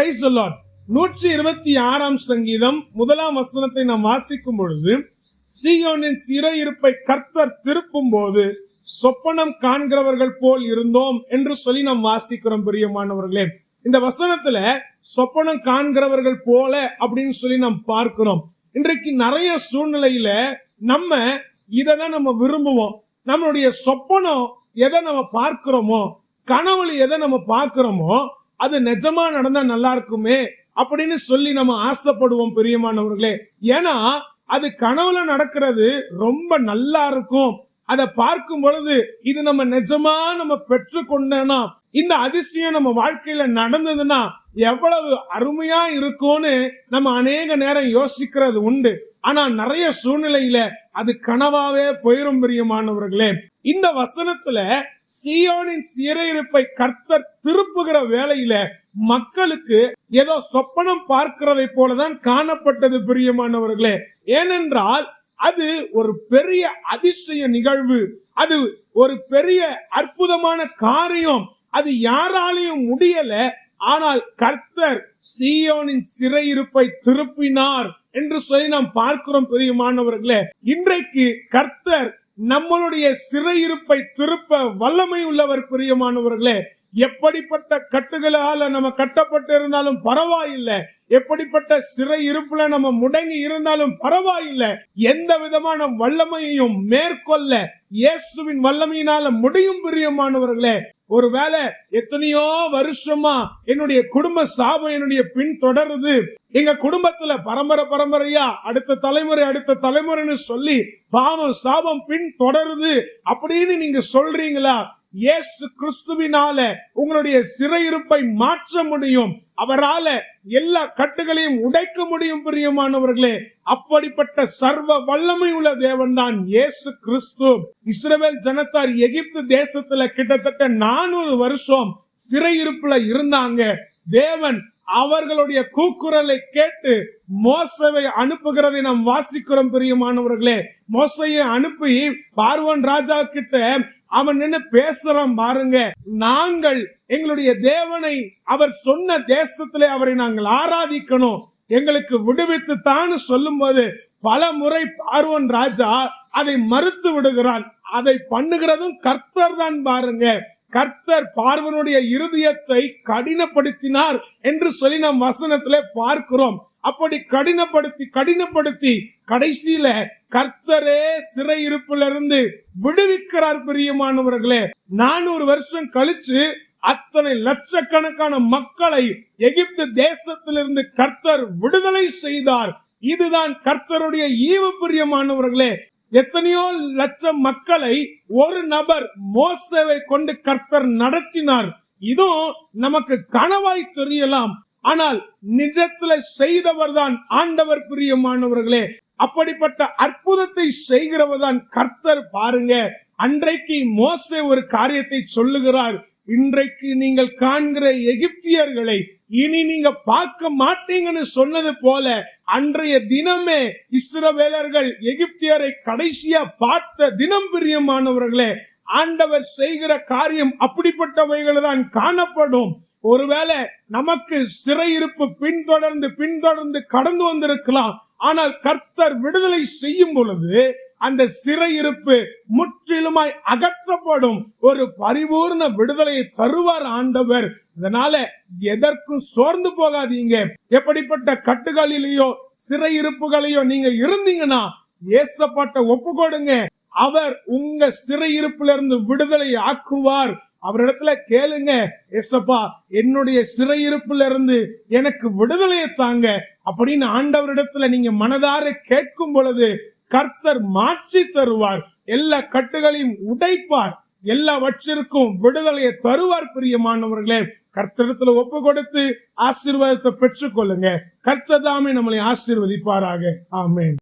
Price நூற்றி இருபத்தி ஆறாம் சங்கீதம் முதலாம் வசனத்தை நாம் வாசிக்கும் பொழுது சீயோனின் சிறையிருப்பை கர்த்தர் திருப்பும் போது சொப்பனம் காண்கிறவர்கள் போல் இருந்தோம் என்று சொல்லி நாம் வாசிக்கிறோம் பிரியமானவர்களே. இந்த வசனத்துல சொப்பனம் காண்கிறவர்கள் போல அப்படின்னு சொல்லி நாம் பார்க்கிறோம். இன்றைக்கு நிறைய சூழ்நிலையில நம்ம இதை தான் நம்ம விரும்புவோம். நம்மளுடைய சொப்பனம் எதை நம்ம பார்க்கிறோமோ கனவுல எதை நம்ம பார்க்கிறோமோ அது நிஜமா நடந்தா நல்லா இருக்குமே அப்படின்னு சொல்லி நம்ம ஆசைப்படுவோம் பிரியமானவர்களே. ஏன்னா அது கனவுல நடக்கிறது ரொம்ப நல்லா இருக்கும். அதை பார்க்கும் பொழுது இது நம்ம நிஜமா நம்ம பெற்றுக்கொண்டோம்னா இந்த அதிசயம் நம்ம வாழ்க்கையில நடந்ததுன்னா எவ்வளவு அருமையா இருக்கும்னு நம்ம அநேக நேரம் யோசிக்கிறது உண்டு. ஆனா நிறைய சூழ்நிலையில அது கனவாவே போயிரும் பிரியமானவர்களே. இந்த வசனத்துல சியோனின் சிறையிருப்பை கர்த்தர் திருப்புகிற வேலையில மக்களுக்கு ஏதோ சொப்பனம் பார்க்கிறதை போலதான் காணப்பட்டது பிரியமானவர்களே. ஏனென்றால் அது ஒரு பெரிய அதிசய நிகழ்வு. அது ஒரு பெரிய அற்புதமான காரியம். அது யாராலையும் முடியல. ஆனால் கர்த்தர் சீயோனின் சிறையிருப்பை திருப்பினார் என்று சொல்லி நாம் பார்க்கிறோம் பிரியமானவர்களே இன்றைக்கு கர்த்தர் நம்மளுடைய சிறையிருப்பை திருப்ப வல்லமை உள்ளவர் பிரியமானவர்களே எப்படிப்பட்ட கட்டுகளால நம்ம கட்டப்பட்டு இருந்தாலும் பரவாயில்லை. எப்படிப்பட்ட சிறை இருப்புல நம்ம முடங்கி இருந்தாலும் பரவாயில்லை. எந்த விதமான வல்லமையையும் மேற்கொள்ள இயேசுவின் வல்லமையினால முடியும் பிரியமானவர்களே. ஒருவேளை எத்தனையோ வருஷமா என்னுடைய குடும்ப சாபம் என்னுடைய பின் தொடருது. எங்க குடும்பத்துல பரம்பரை பரம்பரையா அடுத்த தலைமுறை அடுத்த தலைமுறைன்னு சொல்லி பாவம் சாபம் பின் தொடருது. அப்படின்னு நீங்க சொல்றீங்களா? இயேசு கிறிஸ்துவினால உங்களுடைய சிறையிருப்பை மாற்ற முடியும். அவரால எல்லா கட்டுகளையும் உடைக்க முடியும் பிரியமானவர்களே. அப்படிப்பட்ட சர்வ வல்லமை உள்ள தேவன் தான் இயேசு கிறிஸ்து இஸ்ரவேல் ஜனத்தார் எகிப்து தேசத்துல கிட்டத்தட்ட நானூறு வருஷம் சிறையிருப்புல இருந்தாங்க. தேவன் அவர்களுடைய கூக்குரலை கேட்டு மோசவை அனுப்புகிறதை நாம் வாசிக்கிறோம் பிரியமானவர்களே. மோசையை அனுப்பி பார்வன் ராஜா கிட்ட அவன் நின்று பேசுறான் பாருங்க. நாங்கள் எங்களுடைய தேவனை அவர் சொன்ன தேசத்திலே அவரை நாங்கள் ஆராதிக்கணும். எங்களுக்கு விடுவித்து தான் சொல்லும் போது பல முறை பார்வன் ராஜா அதை மறுத்து விடுகிறான். அதை பண்ணுகிறதும் கர்த்தர் தான் பாருங்க. கர்த்தர் பார்வனுடைய இருதயத்தை கடினப்படுத்தினார் என்று சொல்லி நாம் வசனத்துல பார்க்கிறோம். அப்படி கடினப்படுத்தி கடினப்படுத்தி கடைசியில கர்த்தரே சிறையிருப்பிலிருந்து விடுவிக்கிறார் பிரியமானவர்களே. நானூறு வருஷம் கழிச்சு அத்தனை லட்சக்கணக்கான மக்களை எகிப்து தேசத்திலிருந்து கர்த்தர் விடுதலை செய்தார். இதுதான் கர்த்தருடைய ஈவு பிரியமானவர்களே. எத்தனையோ லட்சம் மக்களை ஒரு நபர் மோசவை கொண்டு கர்த்தர் நடத்தினார். இதுவும் நமக்கு கனவாய் தெரியலாம். ஆனால் நிஜத்துல செய்தவர் தான் ஆண்டவர் பிரியமானவர்களே. அப்படிப்பட்ட அற்புதத்தை செய்கிறவர் தான் கர்த்தர் பாருங்க. அன்றைக்கு மோசே ஒரு காரியத்தை சொல்லுகிறார். இன்றைக்கு நீங்கள் காண்கிற எகிப்தியர்களை இனி நீங்க பார்க்க மாட்டீங்கன்னு சொன்னது போல அன்றைய தினமே இஸ்ரவேலர்கள் எகிப்தியரை கடைசியா பார்த்த தினம் பிரியமானவர்களே ஆண்டவர் செய்கிற காரியம் அப்படிப்பட்டவைகள் தான் காணப்படும். ஒருவேளை நமக்கு சிறையிருப்பு பின்தொடர்ந்து பின்தொடர்ந்து கடந்து வந்திருக்கலாம். ஆனால் கர்த்தர் விடுதலை செய்யும் பொழுது அந்த சிறையிருப்பு முற்றிலுமாய் அகற்றப்படும் ஒரு பரிபூர்ண விடுதலையை தருவார் ஆண்டவர். அதனால எதற்கும் சோர்ந்து போகாதீங்க. எப்படிப்பட்ட கட்டுகளிலேயோ சிறையிருப்புகளையோ நீங்க இருந்தீங்கன்னா ஏசப்பட்ட ஒப்பு கொடுங்க. அவர் உங்க சிறையிருப்புல இருந்து விடுதலை ஆக்குவார். அவரிடத்துல கேளுங்க எசப்பா என்னுடைய சிறையிருப்புல இருந்து எனக்கு விடுதலையை தாங்க அப்படின்னு ஆண்டவரிடத்துல நீங்க மனதார கேட்கும் பொழுது கர்த்தர் மாற்றி தருவார். எல்லா கட்டுகளையும் உடைப்பார். எல்லாவற்றிற்கும் விடுதலையை தருவார் பிரியமானவர்களே. கர்த்தரத்துல ஒப்பு கொடுத்து ஆசீர்வாதத்தை பெற்றுக்கொள்ளுங்க. கர்த்தர் தாமே நம்மளை ஆசீர்வதிப்பாராக. ஆமேன்.